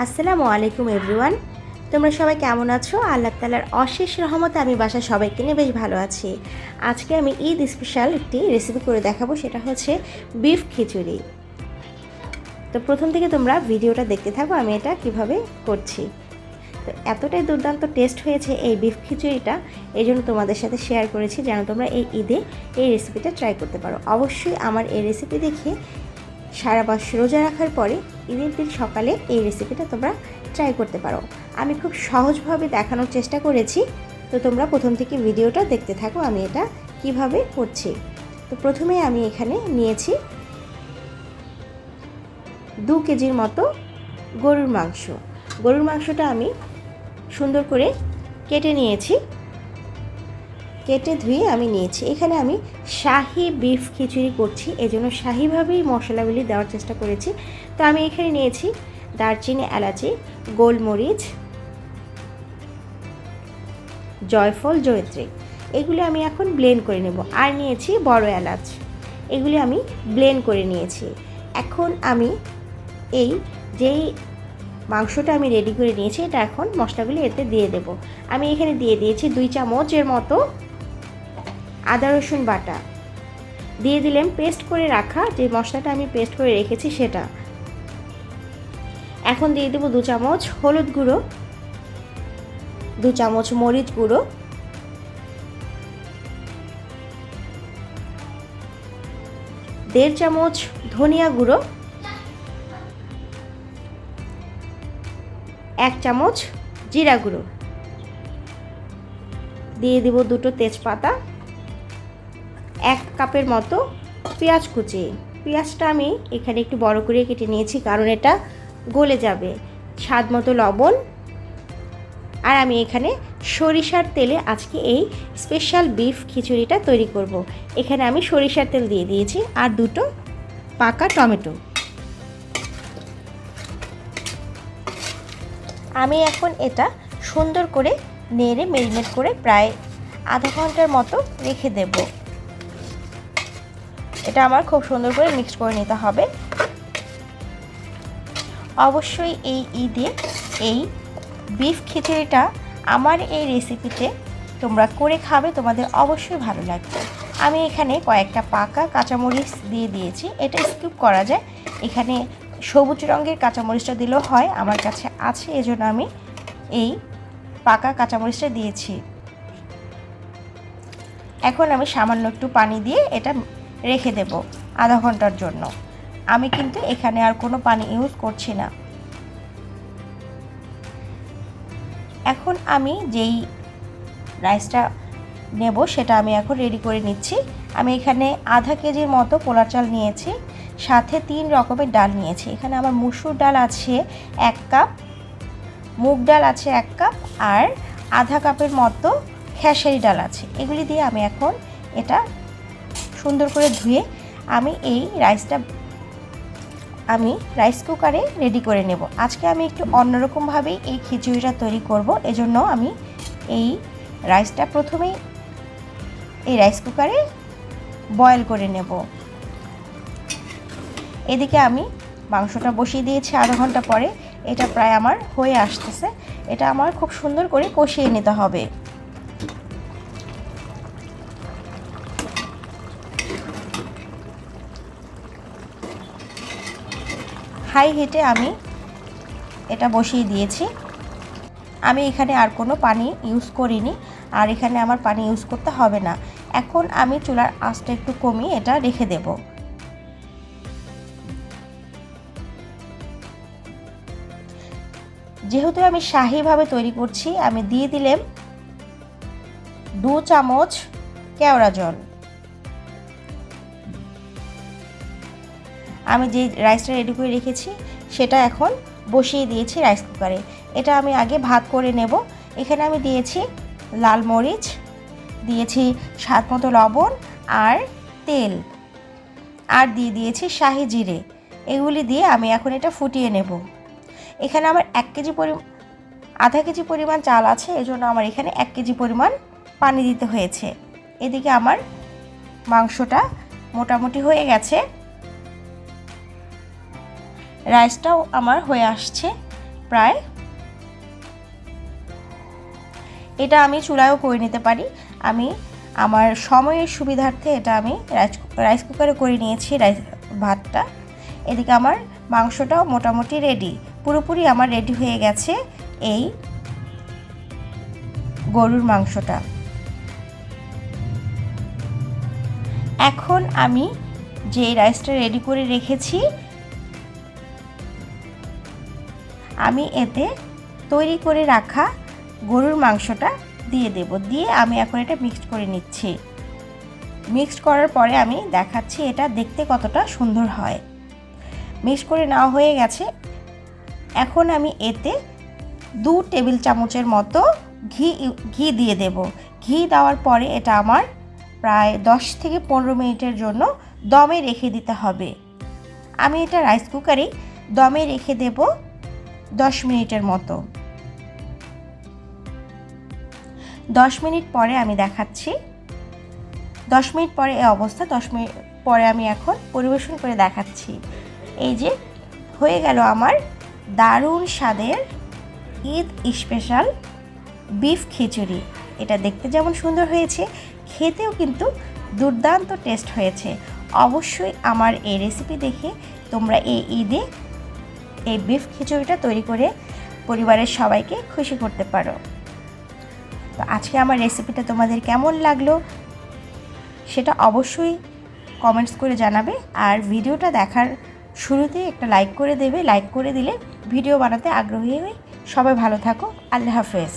আসসালামু আলাইকুম এভরিওয়ান। তোমরা সবাই কেমন আছো? আল্লাহ তালার অশেষ রহমতে আমি বাসার সবাইকে নিয়ে বেশ ভালো আছি। আজকে আমি ঈদ স্পেশাল একটি রেসিপি করে দেখাবো, সেটা হচ্ছে বিফ খিচুড়ি। তো প্রথম থেকে তোমরা ভিডিওটা দেখতে থাকো, আমি এটা কীভাবে করছি। তো এতটাই দুর্দান্ত টেস্ট হয়েছে এই বিফ খিচুড়িটা, এই জন্য তোমাদের সাথে শেয়ার করেছি যেন তোমরা এই ঈদে এই রেসিপিটা ট্রাই করতে পারো। অবশ্যই আমার এই রেসিপি দেখে সারা মাস রোজা রাখার পরে ঈদের দিন সকালে এই রেসিপিটা তোমরা ট্রাই করতে পারো। আমি খুব সহজভাবে দেখানোর চেষ্টা করেছি, তো তোমরা প্রথম থেকে ভিডিওটা দেখতে থাকো আমি এটা কীভাবে করছি। তো প্রথমে আমি এখানে নিয়েছি দু কেজির মতো গরুর মাংস। গরুর মাংসটা আমি সুন্দর করে কেটে নিয়েছি। কেটে ধুয়ে আমি নিয়েছি। এখানে আমি শাহি বিফ খিচুড়ি করছি, এজন্য শাহিভাবেই মশলাগুলি দেওয়ার চেষ্টা করেছি। তো আমি এখানে নিয়েছি দারচিনি, এলাচি, গোলমরিচ, জয়ফল, জয়ত্রী। এগুলি আমি এখন ব্লেন্ড করে নেব। আর নিয়েছি বড় এলাচ। এগুলি আমি ব্লেন্ড করে নিয়েছি। এখন আমি এই যেই মাংসটা আমি রেডি করে নিয়েছি, এটা এখন মশলাগুলি এতে দিয়ে দেব। আমি এখানে দিয়ে দিয়েছি দুই চামচের মতো আদা, রসুন বাটা। দিয়ে দিলাম পেস্ট করে রাখা যে মশলাটা আমি পেস্ট করে রেখেছি সেটা। এখন দিয়ে দেবো দু চামচ হলুদ গুঁড়ো, দু চামচ মরিচ গুঁড়ো। দেড় চামচ ধনিয়া গুঁড়ো। এক চামচ জিরা গুঁড়ো। দিয়ে দেব দুটো তেজপাতা। এক কাপের মতো পেঁয়াজ কুচি। পেঁয়াজটা আমি এখানে একটু বড় করে কেটে নিয়েছি, কারণ এটা গলে যাবে। স্বাদ মতো লবণ। আর আমি এখানে সরিষার তেলে আজকে এই স্পেশাল বিফ খিচুড়িটা তৈরি করব। এখানে আমি সরিষার তেল দিয়ে দিয়েছি আর দুটো পাকা টমেটো। আমি এখন এটা সুন্দর করে নেড়ে মেরিনেট করে প্রায় আধা ঘণ্টার মতো রেখে দেব। এটা আমার খুব সুন্দর করে মিক্স করে নিতে হবে। অবশ্যই এই ঈদে এই বিফ খিচুড়িটা আমার এই রেসিপিতে তোমরা করে খাবে, তোমাদের অবশ্যই ভালো লাগবে। আমি এখানে কয়েকটা পাকা কাঁচামরিচ দিয়ে দিয়েছি, এটা স্কিপ করা যায়। এখানে সবুজ রঙের কাঁচামরিচটা দিলেও হয়, আমার কাছে আছে, এজন্য আমি এই পাকা কাঁচামরিচটা দিয়েছি। এখন আমি সামান্য একটু পানি দিয়ে এটা রেখে দেব আধা ঘণ্টার জন্য। আমি কিন্তু এখানে আর কোনো পানি ইউজ করছি না। এখন আমি যেই রাইসটা নেব সেটা আমি এখন রেডি করে নিচ্ছি। আমি এখানে আধা কেজির মতো পোলার চাল নিয়েছি, সাথে তিন রকমের ডাল নিয়েছি। এখানে আমার মুসুর ডাল আছে এক কাপ, মুগ ডাল আছে এক কাপ, আর আধা কাপের মতো খেসারি ডাল আছে। এগুলি দিয়ে আমি এখন এটা সুন্দর করে ধুয়ে আমি এই রাইসটা আমি রাইস কুকারে রেডি করে নেব। আজকে আমি একটু অন্যরকমভাবেই এই খিচুড়িটা তৈরি করব, এজন্য আমি এই রাইসটা প্রথমেই এই রাইস কুকারে বয়েল করে নেব। এদিকে আমি মাংসটা বসিয়ে দিয়েছি আধা ঘণ্টা পরে। এটা প্রায় আমার হয়ে আসতেছে। এটা আমার খুব সুন্দর করে কষিয়ে নিতে হবে। হাই হিটে আমি এটা বসিয়ে দিয়েছি। আমি এখানে আর কোনো পানি ইউজ করিনি, আর এখানে আমার পানি ইউজ করতে হবে না। এখন আমি চুলার আঁচটা একটু কমিয়ে এটা রেখে দেব। যেহেতু আমি শাহিভাবে তৈরি করছি, আমি দিয়ে দিলাম দু চামচ কেওড়া জল। আমি যে রাইসটা রেডি করে রেখেছি, সেটা এখন বসিয়ে দিয়েছি রাইস কুকারে এটা আমি আগে ভাত করে নেব। এখানে আমি দিয়েছি লাল মরিচ, দিয়েছি স্বাদ মতো লবণ আর তেল। আর দিয়ে দিয়েছি শাহি জিরে। এগুলি দিয়ে আমি এখন এটা ফুটিয়ে নেব। এখানে আমার এক কেজি পরি আধা কেজি পরিমাণ চাল আছে, এজন্য আমার এখানে এক কেজি পরিমাণ পানি দিতে হয়েছে। এদিকে আমার মাংসটা মোটামুটি হয়ে গেছে। রাইসটাও আমার হয়ে আসছে প্রায়। এটা আমি চুলায়ও করে নিতে পারি। আমি আমার সময়ের সুবিধার্থে এটা আমি রাইস রাইস কুকারে করে নিয়েছি রাইস ভাতটা। এদিকে আমার মাংসটাও মোটামুটি রেডি পুরোপুরি আমার রেডি হয়ে গেছে এই গরুর মাংসটা। এখন আমি যে রাইসটা রেডি করে রেখেছি আমি এতে তৈরি করে রাখা গরুর মাংসটা দিয়ে দেব। দিয়ে আমি এখন এটা মিক্সড করে নিচ্ছি। মিক্সড করার পরে আমি দেখাচ্ছি এটা দেখতে কতটা সুন্দর হয়। মিক্স করে নেওয়া হয়ে গেছে। এখন আমি এতে দু টেবিল চামচের মতো ঘি ঘি দিয়ে দেব। ঘি দেওয়ার পরে এটা আমার প্রায় দশ থেকে পনেরো মিনিটের জন্য দমে রেখে দিতে হবে। আমি এটা রাইস কুকারেই দমে রেখে দেব। দশ মিনিটের মতো। দশ মিনিট পরে আমি দেখাচ্ছি। দশ মিনিট পরে এই অবস্থা, দশ মিনিট পরে আমি এখন পরিবেশন করে দেখাচ্ছি। এই যে, হয়ে গেল আমার দারুণ স্বাদের ঈদ স্পেশাল বিফ খিচুড়ি। এটা দেখতে যেমন সুন্দর হয়েছে, খেতেও কিন্তু দুর্দান্ত টেস্ট হয়েছে। অবশ্যই আমার এই রেসিপি দেখে তোমরা এই ঈদে এই বিফ খিচুড়িটা তৈরি করে পরিবারের সবাইকে খুশি করতে পারো। তো আজকে আমার রেসিপিটা তোমাদের কেমন লাগল সেটা অবশ্যই কমেন্টস করে জানাবে আর ভিডিওটা দেখার শুরুতে একটা লাইক করে দেবে। লাইক করে দিলে ভিডিও বানাতে আগ্রহী হয়ে সবাই ভালো থাকো। আল্লাহ হাফেজ।